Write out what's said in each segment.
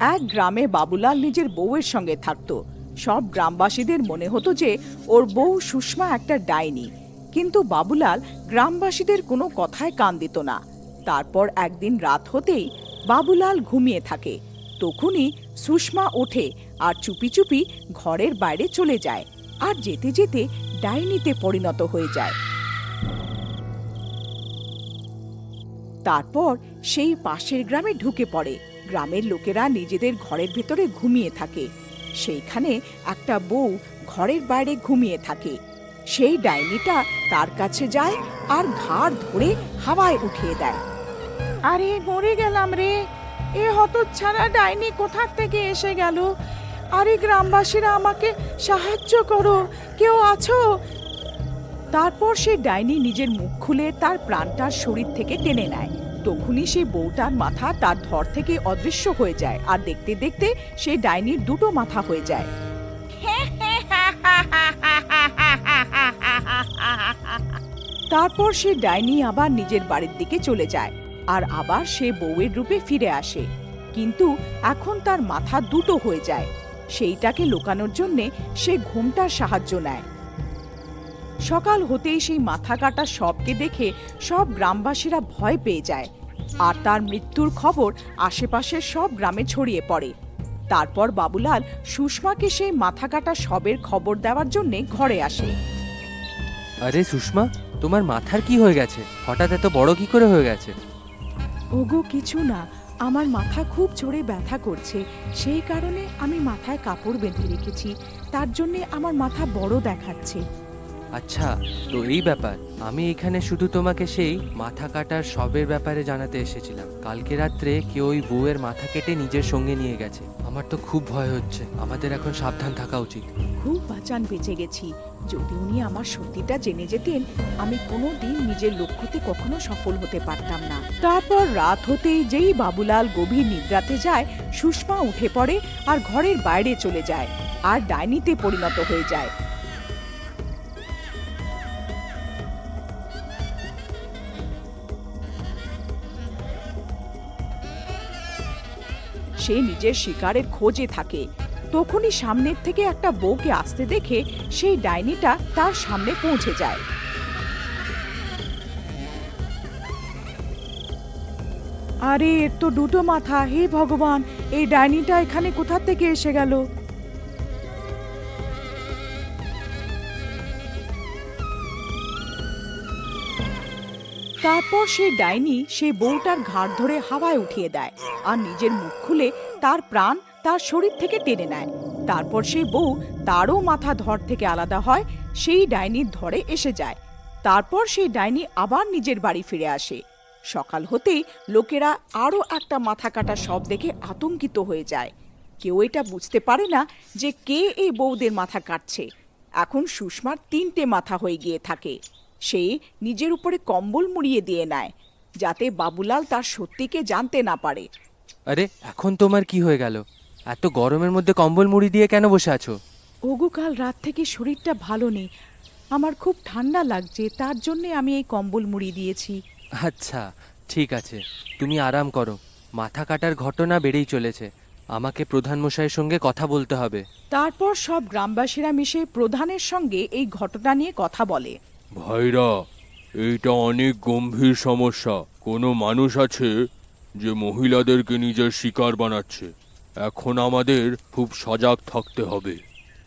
এক গ্রামে বাবুলাল নিজের বউয়ের সঙ্গে থাকতো। সব গ্রামবাসীদের মনে হতো যে, ওর বউ সুষমা একটা ডাইনি। কিন্তু বাবুলাল গ্রামবাসীদের কোনো কথায় কান দিত না। তারপর একদিন রাত হতেই বাবুলাল ঘুমিয়ে থাকে। তখনই সুষমা ওঠে আর চুপি চুপি ঘরের বাইরে চলে যায় আর যেতে যেতে ডাইনিতে পরিণত হয়ে যায়। তারপর সেই পাশের গ্রামে ঢুকে পড়ে। গ্রামের লোকেরা নিজেদের ঘরের ভেতরে ঘুমিয়ে থাকে। সেইখানে একটা বউ ঘরের বাইরে ঘুমিয়ে থাকে। সেই ডাইনিটা তার কাছে যায় আর ঘাড় ধরে হাওয়ায় উঠিয়ে দেয়। আরে, মরে গেলাম রে। এ হতচ্ছাড়া ডাইনি কোথার থেকে এসে গেল? আরে, গ্রামবাসীরা আমাকে সাহায্য করো। কেউ আছো? তারপর সে ডাইনি নিজের মুখ খুলে তার প্রাণটার শরীর থেকে টেনে নেয়। তখনই সেই বউটার মাথা তার ধর থেকে অদৃশ্য হয়ে যায় আর দেখতে দেখতে সেই ডাইনির দুটো মাথা হয়ে যায়। তারপর সে ডাইনি আবার নিজের বাড়ির দিকে চলে যায় আর আবার সে বউয়ের রূপে ফিরে আসে। কিন্তু এখন তার মাথা দুটো হয়ে যায়। সেইটাকে লুকানোর জন্যে সে ঘুমটার সাহায্য নেয়। সকাল হতেই সেই মাথা কাটা সবকে দেখে সব গ্রামবাসীরা ভয় পেয়ে যায় আর তার মৃত্যুর খবর আশেপাশের সব গ্রামে ছড়িয়ে পড়ে। তারপর বাবুলাল সুষমাকে সেই মাথা কাটা সবের খবর দেওয়ার জন্য ঘরে আসে। আরে সুষমা তোমার মাথার কি হয়ে গেছে? হঠাৎ এত বড় কি করে হয়ে গেছে? ওগো কিছু না। আমার মাথা খুব জোরে ব্যথা করছে। সেই কারণে আমি মাথায় কাপড় বেঁধে রেখেছি। তার জন্যে আমার মাথা বড় দেখাচ্ছে। আচ্ছা তো এই ব্যাপার। আমি এখানে শুধু তোমাকে সেই মাথা কাটার সবের ব্যাপারে জানাতে এসেছিলাম। কালকে রাত্রে কেউ ওই বউয়ের মাথা কেটে নিজের সঙ্গে নিয়ে গেছে। আমার তো খুব ভয় হচ্ছে। আমাদের এখন সাবধান থাকা উচিত। খুব বাঁচান বেঁচে গেছি। যদি উনি আমার সত্যিটা জেনে যেতেন, আমি কোনো দিন নিজের লক্ষ্যতে কখনো সফল হতে পারতাম না। তারপর রাত হতেই যেই বাবুলাল গভীর নিদ্রাতে যায়, সুষমা উঠে পড়ে আর ঘরের বাইরে চলে যায়। আর ডাইনিতে পরিণত হয়ে যায়। সে নিজের শিকারের খোঁজে থাকে। তখনই সামনের থেকে একটা বউকে আসতে দেখে সেই ডাইনিটা তার সামনে পৌঁছে যায়। আরে, এর তো দুটো মাথা। হে ভগবান, এই ডাইনিটা এখানে কোথা থেকে এসে গেল? তারপর সেই ডাইনি সেই বউটার ঘাড় ধরে হাওয়ায় উঠিয়ে দেয় আর নিজের মুখ খুলে তার প্রাণ তার শরীর থেকে টেনে নেয়। তারপর সেই বউ তারও মাথা ধর থেকে আলাদা হয়, সেই ডাইনির ধরে এসে যায়। তারপর সেই ডাইনি আবার নিজের বাড়ি ফিরে আসে। সকাল হতেই লোকেরা আরও একটা মাথা কাটা সব দেখে আতঙ্কিত হয়ে যায়। কেউ এটা বুঝতে পারে না যে কে এই বউদের মাথা কাটছে। এখন সুষমার তিনটে মাথা হয়ে গিয়ে থাকে। সে নিজের উপরে কম্বল মুড়িয়ে দিয়ে নেয় যাতে বাবুলাল তার সত্যিকে জানতে না পারে। আরে এখন তোমার কি হয়ে গেল? এত গরমের মধ্যে কম্বল মুড়ি দিয়ে কেন বসে আছো? ওগো কাল রাত থেকে শরীরটা ভালো নেই। আমার খুব ঠান্ডা লাগছে তার জন্যে আমি এই কম্বল মুড়ি দিয়েছি। আচ্ছা ঠিক আছে। তুমি আরাম করো। মাথা কাটার ঘটনা বেড়েই চলেছে। আমাকে প্রধান মশাইয়ের সঙ্গে কথা বলতে হবে। তারপর সব গ্রামবাসীরা মিশে প্রধানের সঙ্গে এই ঘটনা নিয়ে কথা বলে। ভাইরা এইটা অনেক গম্ভীর সমস্যা। কোনো মানুষ আছে যে মহিলাদেরকে নিজের শিকার বানাচ্ছে। এখন আমাদের খুব সজাগ থাকতে হবে।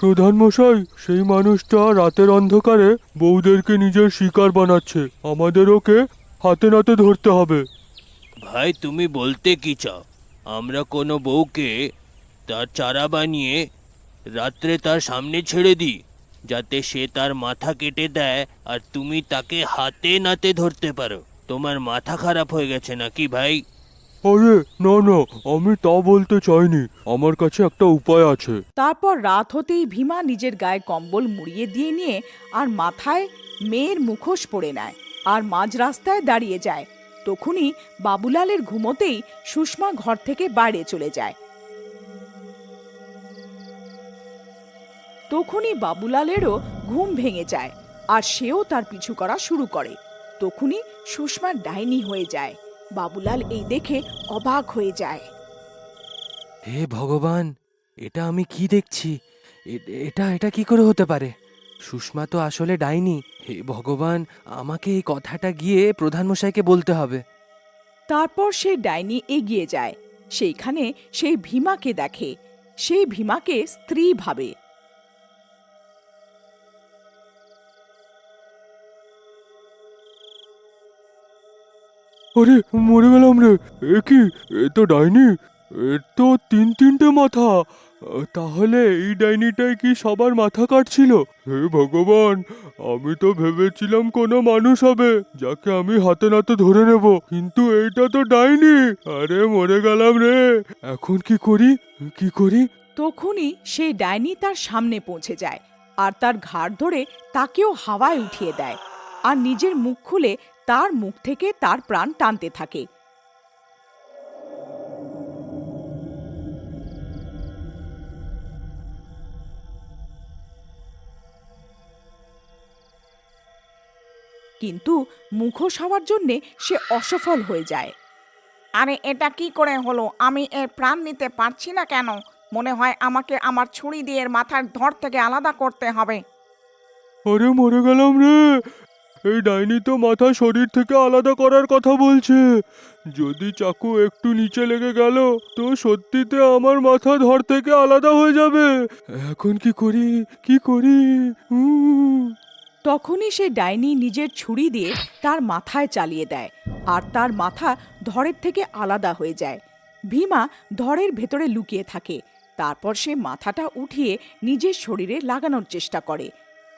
প্রধান মশাই সেই মানুষটা রাতের অন্ধকারে বউদেরকে নিজের শিকার বানাচ্ছে। আমাদের ওকে হাতে নাতে ধরতে হবে। ভাই তুমি বলতে কি চাও? আমরা কোনো বউকে তার চারা বানিয়ে রাত্রে তার সামনে ছেড়ে দিই? যাতে সে তার মাথা কেটে দেয় আর তুমি তাকে হাতে নাতে ধরতে পারো। তোমার মাথা খারাপ হয়ে গেছে নাকি ভাই? আরে না না আমি তা বলতে চাইনি। আমার কাছে একটা উপায় আছে। তারপর রাত হতেই ভীমা নিজের গায়ে কম্বল মুড়িয়ে দিয়ে নিয়ে আর মাথায় মেয়ের মুখোশ পরে নেয় আর মাঝ রাস্তায় দাঁড়িয়ে যায়। তখনই বাবুলালের ঘুমোতেই সুষমা ঘর থেকে বাইরে চলে যায়। তখনই বাবুলালেরও ঘুম ভেঙে যায় আর সেও তার পিছু করা শুরু করে। তখনই সুষমা ডাইনি হয়ে যায়। বাবুলাল এই দেখে অবাক হয়ে যায়। হে ভগবান এটা আমি কি দেখছি? এটা এটা কি করে হতে পারে? সুষমা তো আসলে ডাইনি। হে ভগবান আমাকে এই কথাটা গিয়ে প্রধানমশাইকে বলতে হবে। তারপর সে ডাইনি এগিয়ে যায়। সেইখানে সেই ভীমাকে দেখে। সেই ভীমাকে স্ত্রী ভাবে। আরে, মরে গেলাম রে। এ কি? এ তো ডাইনি। এর তো তিন তিনটে মাথা। তাহলে এই ডাইনিটাই কি সবার মাথা কাটছিল? হে ভগবান, আমি তো ভেবেছিলাম কোনো মানুষ হবে, যাকে আমি হাতে নাতে ধরে নেব। কিন্তু এইটা তো ডাইনি। আরে, মরে গেলাম রে। এখন কি করি? কি করি? তখনই সেই ডাইনি তার সামনে পৌঁছে যায়, আর তার ঘাড় ধরে তাকেও হাওয়ায় উঠিয়ে দেয়, আর নিজের মুখ খুলে তার মুখ থেকে তার প্রাণ টানতে থাকে। কিন্তু মুখোশ হওয়ার জন্যে সে অসফল হয়ে যায়। আরে এটা কি করে হলো? আমি এর প্রাণ নিতে পারছি না কেন? মনে হয় আমাকে আমার ছুরি দিয়ে এর মাথার ধর থেকে আলাদা করতে হবে। আরে মরে গেলাম রে! এই ডাইনি তো মাথা শরীর থেকে আলাদা করার কথা বলছে। যদি চাকু একটু নিচে লেগে গেল, তো সত্যিতে আমার মাথা ধর থেকে আলাদা হয়ে যাবে। এখন কি করি? কি করি। তখনই সে ডাইনি নিজের ছুরি দিয়ে তার মাথায় চালিয়ে দেয়, আর তার মাথা ধরের থেকে আলাদা হয়ে যায়। ভীমা ধরের ভেতরে লুকিয়ে থাকে, তারপর সে মাথাটা উঠিয়ে নিজের শরীরে লাগানোর চেষ্টা করে।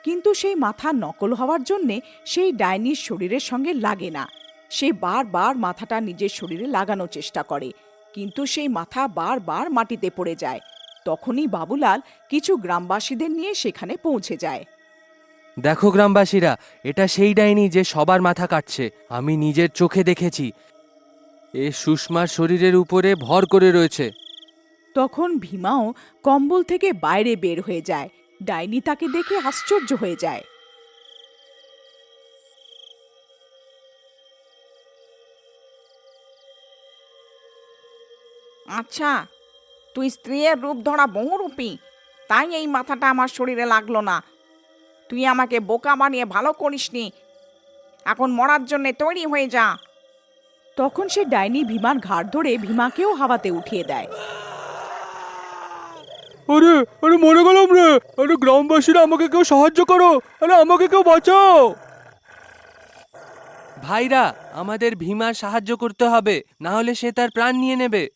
কিন্তু সেই মাথা নকল হওয়ার জন্যে সেই ডাইনির শরীরের সঙ্গে লাগে না। সে বারবার মাথাটা নিজের শরীরে লাগানোর চেষ্টা করে কিন্তু সেই মাথা বারবার মাটিতে পড়ে যায়। তখনই বাবুলাল কিছু গ্রামবাসীদের নিয়ে সেখানে পৌঁছে যায়। দেখো গ্রামবাসীরা এটা সেই ডাইনি যে সবার মাথা কাটছে আমি নিজের চোখে দেখেছি। এ সুষমার শরীরের উপরে ভর করে রয়েছে। তখন ভীমাও কম্বল থেকে বাইরে বের হয়ে যায়। ডাইনি তাকে দেখে আশ্চর্য হয়ে যায়। আচ্ছা তুই স্ত্রীর রূপ ধরা বহুরূপী তাই এই মাথাটা আমার শরীরে লাগল না। তুই আমাকে বোকা বানিয়ে ভালো করিসনি এখন মরার জন্য তৈরি হয়ে যা। তখন সে ডাইনি ভীমার ঘাড় ধরে ভীমাকেও হাওয়াতে উঠিয়ে দেয়। আরে আরে মরে গেলাম রে। আরে গ্রামবাসীরা আমাকে কেউ সাহায্য করো। আরে আমাকে কেউ বাঁচাও। ভাইরা আমাদের ভীমার সাহায্য করতে হবে না হলে সে তার প্রাণ নিয়ে নেবে।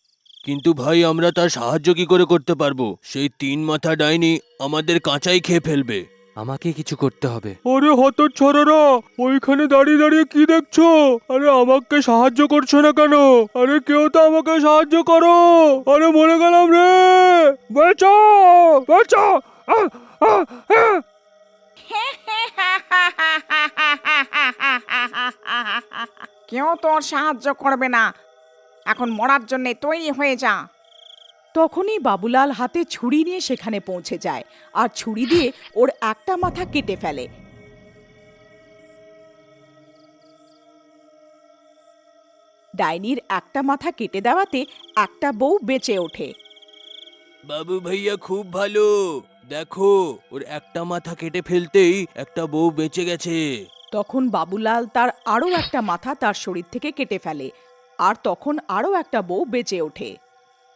কিন্তু ভাই আমরা তার সাহায্য কি করে করতে পারব? সেই তিন মাথা ডাইনি আমাদের কাঁচাই খেয়ে ফেলবে। আমাকে কিছু করতে হবে। আরে হত ছড়ারা ওইখানে দাঁড়িয়ে দাঁড়িয়ে কি দেখছ? আরে আমাকে সাহায্য করছ না কেন? আরে কেউ তো আমাকে সাহায্য করো। আরে মরে গেলাম রে। বাঁচাও বাঁচাও আহ, আহ, আহ। কেউ তোর সাহায্য করবে না। এখন মরার জন্য তৈরি হয়ে যা। তখনই বাবুলাল হাতে ছুরি নিয়ে সেখানে পৌঁছে যায় আর ছুরি দিয়ে ওর একটা মাথা কেটে ফেলে। ডাইনির একটা মাথা কেটে দেওয়াতে একটা বউ বেঁচে ওঠে। বাবু ভাইয়া খুব ভালো। দেখো ওর একটা মাথা কেটে ফেলতেই একটা বউ বেঁচে গেছে। তখন বাবুলাল তার আরও একটা মাথা তার শরীর থেকে কেটে ফেলে আর তখন আরও একটা বউ বেঁচে ওঠে।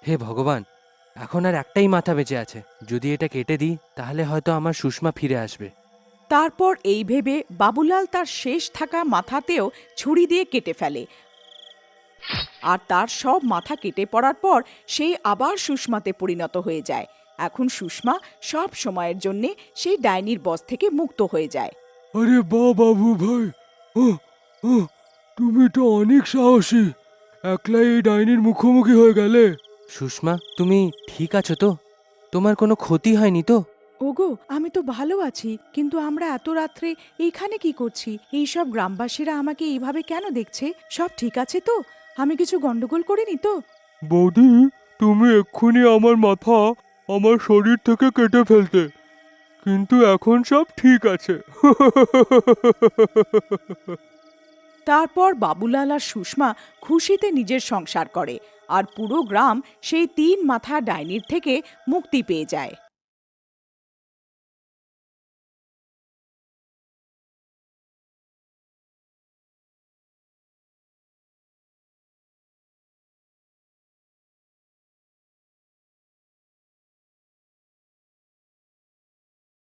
হে ভগবান এখন আর একটাই মাথা বেঁচে আছে। যদি এটা কেটে দিই তাহলে হয়তো আমার সুষমা ফিরে আসবে। তারপর এই ভেবে বাবুলাল তার শেষ থাকা মাথাতেও ছুরি দিয়ে কেটে ফেলে। আর তার সব মাথা কেটে পড়ার পর সে আবার সুষমাতে পরিণত হয়ে যায়। এখন সুষমা সব সময়ের জন্যে সেই ডাইনির বস থেকে মুক্ত হয়ে যায়। আরে বা বাবু ভাই তুমি তো অনেক সাহসী। একলাই এই ডাইনির মুখোমুখি হয়ে গেলে? সুষমা তুমি ঠিক আছো তো? তোমার কোনো ক্ষতি হয়নি তো? ওগো আমি তো ভালো আছি কিন্তু আমরা এত রাত্রে এইখানে কি করছি? এই সব গ্রামবাসীরা আমাকে এইভাবে কেন দেখছে? সব ঠিক আছে তো? আমি কিছু গন্ডগোল করিনি তো? বৌদি তুমি এক্ষুনি আমার মাথা আমার শরীর থেকে কেটে ফেলতে। কিন্তু এখন সব ঠিক আছে। তারপর বাবুলাল আর সুষমা খুশিতে নিজের সংসার করে। আর পুরো গ্রাম সেই তিন মাথা ডাইনির থেকে মুক্তি পেয়ে যায়।